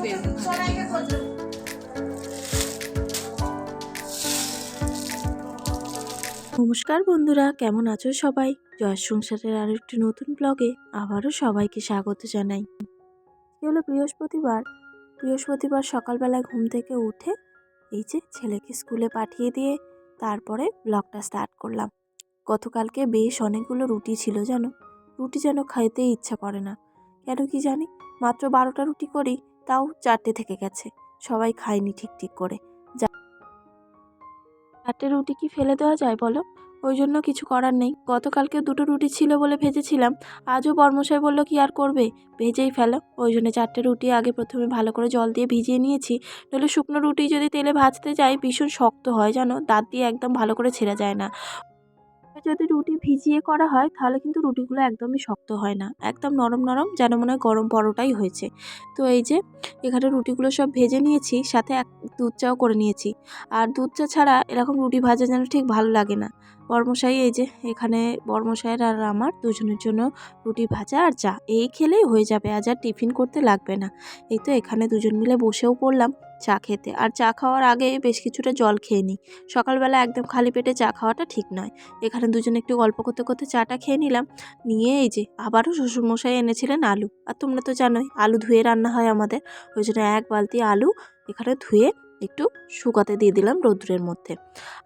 নমস্কার বন্ধুরা, কেমন আছো সবাই? জয় সংসারের আরও একটি নতুন ব্লগে আবারও সবাইকে স্বাগত জানাই। হলো বৃহস্পতিবার। বৃহস্পতিবার সকালবেলায় ঘুম থেকে উঠে এই যে ছেলেকে স্কুলে পাঠিয়ে দিয়ে তারপরে ব্লগটা স্টার্ট করলাম। গতকালকে বেশ অনেকগুলো রুটি ছিল জানো? রুটি যেন খাইতে ইচ্ছা করে না। কেন কি জানি? মাত্র বারোটা রুটি করি তাও চারটে থেকে গেছে। সবাই খায়নি ঠিক ঠিক করে। চারটে রুটি কি ফেলে দেওয়া যায় বলো? ওই জন্য কিছু করার নেই। গতকালকে দুটো রুটি ছিল বলে ভেজেছিলাম। আজও বর্মশাই বলল, কি আর করবে? ভেজেই ফেলো। ওই জন্য চারটে রুটি আগে প্রথমে ভালো করে জল দিয়ে ভিজিয়ে নিয়েছি। নইলে শুকনো রুটি যদি তেলে ভাজতে যাই, ভীষণ শক্ত হয় জানো? দাঁত দিয়ে একদম ভালো করে ছেঁড়া যায় না। যদি রুটি ভিজিয়ে করা হয়, তাহলে কিন্তু রুটিগুলো একদমই শক্ত হয় না। একদম নরম নরম, যেন মনে হয় গরম পরোটাই হয়েছে। তো এই যে, এখানে রুটিগুলো সব ভেজে নিয়েছি, সাথে এক দুধ চাও করে নিয়েছি। আর দুধ চা ছাড়া এরকম রুটি ভাজা যেন ঠিক ভালো লাগে না। বর্মশাই, এই যে, এখানে বর্মশাইয়ের আর আমার দুজনের জন্য রুটি ভাজা আর চা, এই খেলেই হয়ে যাবে। আজ আর টিফিন করতে লাগবে না। এই তো এখানে দুজন মিলে বসেও পড়লাম। চা খেতে। আর চা খাওয়ার আগে বেশ কিছুটা জল খেয়ে নিই। সকালবেলা একদম খালি পেটে চা খাওয়াটা ঠিক নয়। এখানে দুজনে একটু গল্প করতে করতে চাটা খেয়ে নিলাম। নিয়ে এই যে, আবারও শ্বশুরমশাই এনেছিলেন আলু। আর তোমরা তো জানোই, আলু ধুয়ে রান্না হয় আমাদের। ওই জন্য এক বালতি আলু এখানে ধুয়ে একটু শুকাতে দিয়ে দিলাম রৌদ্রের মধ্যে।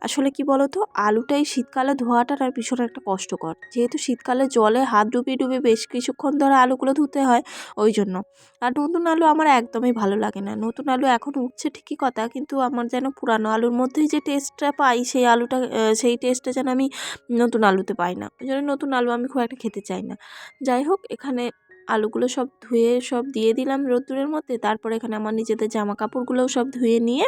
আসলে কি বলো তো আলুটা এই শীতকালে ধোয়াটা আর ভীষণ একটা কষ্টকর। যেহেতু শীতকালে জলে হাত ডুবিয়ে ডুবিয়ে বেশ কিছুক্ষণ ধরে আলুগুলো ধুতে হয়, ওই জন্য। আর নতুন আলু আমার একদমই ভালো লাগে না। নতুন আলু এখন উঠছে ঠিকই কথা, কিন্তু আমার যেন পুরানো আলুর মধ্যেই যে টেস্টটা পাই, সেই আলুটা সেই টেস্টটা যেন আমি নতুন আলুতে পাই না। ওই জন্য নতুন আলু আমি খুব একটা খেতে চাই না। যাই হোক, এখানে আলুগুলো সব ধুয়ে সব দিয়ে দিলাম রোদ্দুরের মধ্যে। তারপরে এখানে আমার নিজেদের জামা কাপড়গুলোও সব ধুয়ে নিয়ে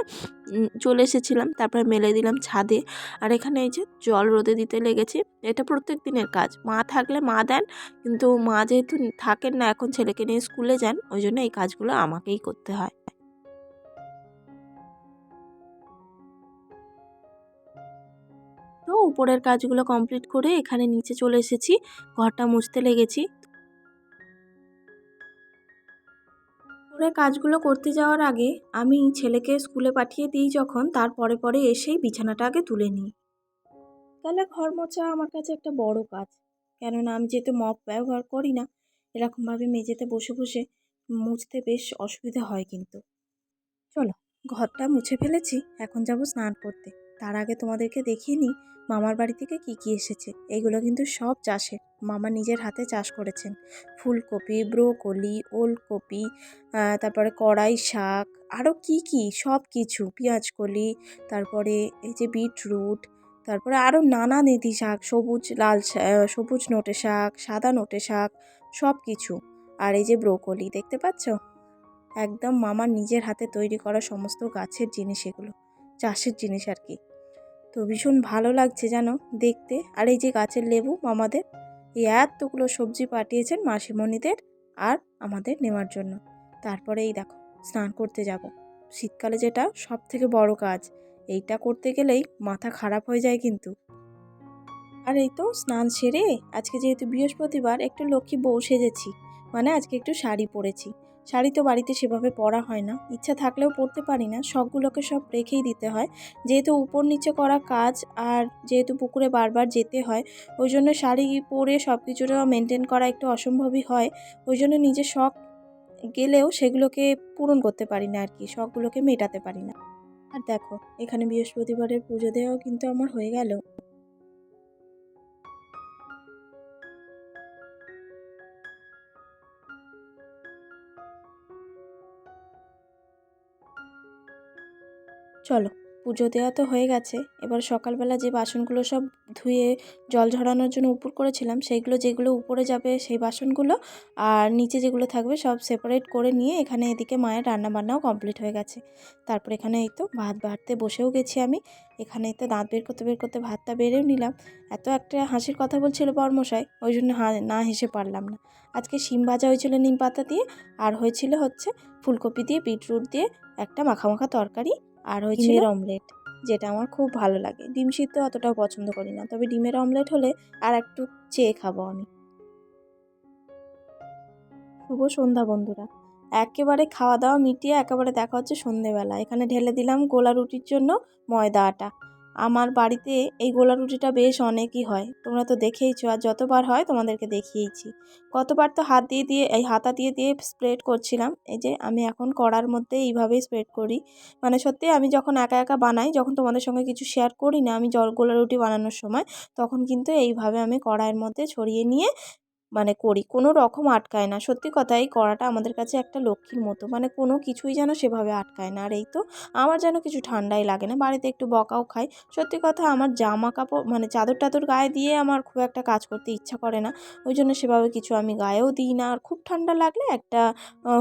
চলে এসেছিলাম। তারপরে মেলে দিলাম ছাদে। আর এখানে এই যে জল রোদে দিতে লেগেছি, এটা প্রত্যেক দিনের কাজ। মা থাকলে মা দেন, কিন্তু মা যেহেতু থাকেন না, এখন ছেলেকে নিয়ে স্কুলে যান, ওই জন্য এই কাজগুলো আমাকেই করতে হয়। তো উপরের কাজগুলো কমপ্লিট করে এখানে নিচে চলে এসেছি। ঘরটা মুছতে লেগেছি। উপরের কাজগুলো করতে যাওয়ার আগে আমি ছেলেকে স্কুলে পাঠিয়ে দিই যখন তার পরে পরে এসেই বিছানাটা আগে তুলে নিই। তাহলে ঘর মোছা আমার কাছে একটা বড় কাজ। কেননা আমি যেহেতু মপ ব্যবহার করি না, এরকমভাবে মেঝেতে বসে বসে মুছতে বেশ অসুবিধা হয় কিন্তু। চলো, ঘরটা মুছে ফেলেছি, এখন যাব স্নান করতে। তার আগে তোমাদেরকে দেখিয়ে নিই মামার বাড়ি থেকে কি কি এসেছে। এগুলো কিন্তু সব চাষের মামা নিজের হাতে চাষ করেছেন। ফুলকপি, ব্রোকলি, ওলকপি তারপরে কড়াই, শাক আরও কি কি, সব কিছু। পেঁয়াজকলি, তারপরে এই যে বিটরুট, তারপরে আরও নানা নেতি শাক, সবুজ লাল সবুজ নোটে শাক, সাদা নোটে শাক, সব কিছু। আর এই যে ব্রোকলি, দেখতে পাচ্ছ? একদম মামার নিজের হাতে তৈরি করা সমস্ত গাছের জিনিস এগুলো, চাষের জিনিস আর কি। তো ভীষণ ভালো লাগছে জানো দেখতে। আর এই যে গাছের লেবু মামাদের এই এতগুলো সবজি পাঠিয়েছেন মাসিমণিদের আর আমাদের নেওয়ার জন্য। তারপরে এই দেখো, স্নান করতে যাব। শীতকালে যেটা সব থেকে বড় কাজ, এইটা করতে গেলেই মাথা খারাপ হয়ে যায় কিন্তু। আর এই তো স্নান সেরে আজকে যেহেতু বৃহস্পতিবার, একটু লক্ষ্মী বউ সেজেছি। মানে আজকে একটু শাড়ি পরেছি। শাড়ি তো বাড়িতে সেভাবে পরা হয় না। ইচ্ছা থাকলেও পরতে পারি না। সবগুলোকে সব রেখেই দিতে হয়। যেহেতু উপর নিচে করা কাজ আর যেহেতু পুকুরে বারবার যেতে হয় ওই জন্য শাড়ি পরে সব কিছুটা মেনটেন করা একটু অসম্ভবই হয়। ওই জন্য নিজের শখ গেলেও সেগুলোকে পূরণ করতে পারি না আর কি শখগুলোকে মেটাতে পারি না। আর দেখো, এখানে বৃহস্পতিবারের পুজো দেওয়াও কিন্তু আমার হয়ে গেল। চলো, পুজো দেওয়া তো হয়ে গেছে। এবার সকালবেলা যে বাসনগুলো সব ধুয়ে জল ঝরানোর জন্য উপর করেছিলাম, সেইগুলো যেগুলো উপরে যাবে সেই বাসনগুলো আর নিচে যেগুলো থাকবে সব সেপারেট করে নিয়ে এখানে এদিকে মায়ের রান্না বান্নাও কমপ্লিট হয়ে গেছে। তারপর এখানে এই তো ভাত বাড়তে বসেও গেছি আমি। এখানে তো দাঁত বের করতে বের করতে ভাতটা বেড়েও নিলাম। এত একটা হাসির কথা বলছিল বর্মশাই, ওই জন্য না হেসে পারলাম না। আজকে শিম ভাজা হয়েছিল নিম পাতা দিয়ে, আর হয়েছিল হচ্ছে ফুলকপি দিয়ে, বিটরুট দিয়ে একটা মাখা মাখা তরকারি আর হয়েছে ডিমের অমলেট যেটা আমার খুব ভালো লাগে। ডিম সিদ্ধ অতটাও পছন্দ করি না তবে ডিমের অমলেট হলে আর একটু চেয়ে খাব আমি। শুভ সন্ধ্যা বন্ধুরা। একেবারে খাওয়া দাওয়া মিটিয়ে একেবারে দেখা হচ্ছে সন্ধেবেলা। এখানে ঢেলে দিলাম গোলা রুটির জন্য ময়দা আটা। আমার বাড়িতে এই গোলা রুটিটা বেশ অনেকই হয়। তোমরা তো দেখেইছো আর যতবার হয় তোমাদেরকে দেখিয়েইছি কতবার তো হাত দিয়ে দিয়ে, এই হাতা দিয়ে দিয়ে স্প্রেড করছিলাম। এই যে আমি এখন কড়ার মধ্যে এইভাবেই স্প্রেড করি। মানে সত্যি আমি যখন একা একা বানাই, যখন তোমাদের সঙ্গে কিছু শেয়ার করি না আমি জল গোলা রুটি বানানোর সময়, তখন কিন্তু এইভাবে আমি কড়াইয়ের মধ্যে ছড়িয়ে নিয়ে মানে করি, কোনো রকম আটকায় না। সত্যি কথা, এই কড়াটা আমাদের কাছে একটা লক্ষ্মীর মতো। মানে কোনো কিছুই যেন সেভাবে আটকায় না। আর এই তো আমার যেন কিছু ঠান্ডাই লাগে না। বাড়িতে একটু বকাও খাই। সত্যি কথা, আমার জামা কাপড় মানে চাদর টাদর গায়ে দিয়ে আমার খুব একটা কাজ করতে ইচ্ছা করে না। ওই জন্য সেভাবে কিছু আমি গায়েও দিই না। আর খুব ঠান্ডা লাগলে একটা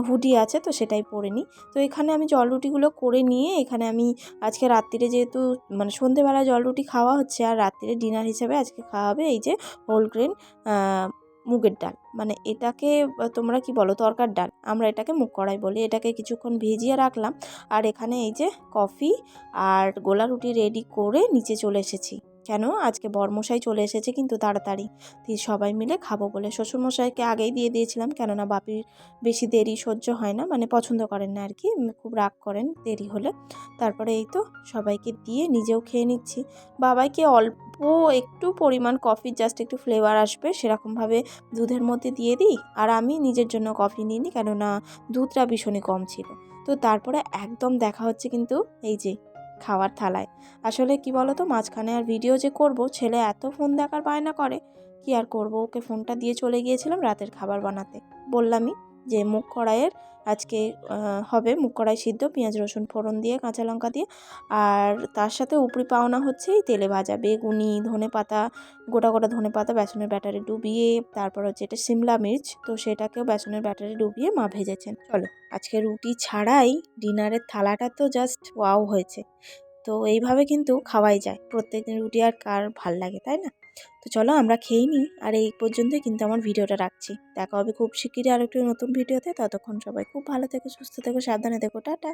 হুডি আছে তো সেটাই পরে নিই। তো এখানে আমি জল রুটিগুলো করে নিয়ে এখানে আমি আজকে রাত্রিরে যেহেতু মানে সন্ধেবেলা জল রুটি খাওয়া হচ্ছে, আর রাত্রিরে ডিনার হিসেবে আজকে খাওয়া হবে এই যে হোল গ্রেন মুগের ডাল। মানে এটাকে তোমরা কি বলো, তরকার ডাল। আমরা এটাকে মুগ কড়াই বলি। এটাকে কিছুক্ষণ ভেজিয়ে রাখলাম। আর এখানে এই যে কফি আর গোলা রুটি রেডি করে নিচে চলে এসেছি। কেন? আজকে বরমশাই চলে এসেছে কিন্তু তাড়াতাড়ি। দিয়ে সবাই মিলে খাব বলে শ্বশুরমশাইকে আগেই দিয়ে দিয়েছিলাম কেননা বাপির বেশি দেরি সহ্য হয় না মানে পছন্দ করেন না আর কি খুব রাগ করেন দেরি হলে। তারপরে এই তো সবাইকে দিয়ে নিজেও খেয়ে নিচ্ছি। বাবাইকে অল্প একটু পরিমাণ কফির জাস্ট একটু ফ্লেভার আসবে, সেরকমভাবে দুধের মধ্যে দিয়ে দিই। আর আমি নিজের জন্য কফি নিই কেননা দুধটা ভীষণই কম ছিল। তো তারপরে একদম দেখা হচ্ছে কিন্তু এই যে খাওয়ার থালায়। আসলে কি বলতো, মাঝখানে আর ভিডিও যে করব, ছেলে এত ফোন দেখার বায়না করে, কি আর করব? ওকে ফোনটা দিয়ে চলে গিয়েছিলাম রাতের খাবার বানাতে। বললামই যে মুখ কড়াইয়ের আজকে হবে মুখ কড়াই সিদ্ধ, পেঁয়াজ, রসুন, ফোড়ন দিয়ে, কাঁচা লঙ্কা দিয়ে। আর তার সাথে উপরি পাওনা হচ্ছে এই তেলে ভাজা, বেগুনি, ধনে পাতা, গোটা গোটা ধনে পাতা, বেসনের ব্যাটারে ডুবিয়ে, তারপর হচ্ছে এটা সিমলা মির্চ, তো সেটাকেও বেসনের ব্যাটারে ডুবিয়ে মা ভেজেছেন। চলো, আজকে রুটি ছাড়াই ডিনারের থালাটা তো জাস্ট ওয়াও হয়েছে। তো এইভাবে কিন্তু খাওয়াই যায়। প্রত্যেকদিন রুটি আর কার ভালো লাগে, তাই না? তো চলো আমরা খেয়ে নিই, আর এই পর্যন্তই কিন্তু আমার ভিডিওটা রাখছি। দেখা হবে খুব শিগগিরই আর একটু নতুন ভিডিওতে। ততক্ষণ সবাই খুব ভালো থেকো, সুস্থ থেকো, সাবধানে থেকো। টাটা।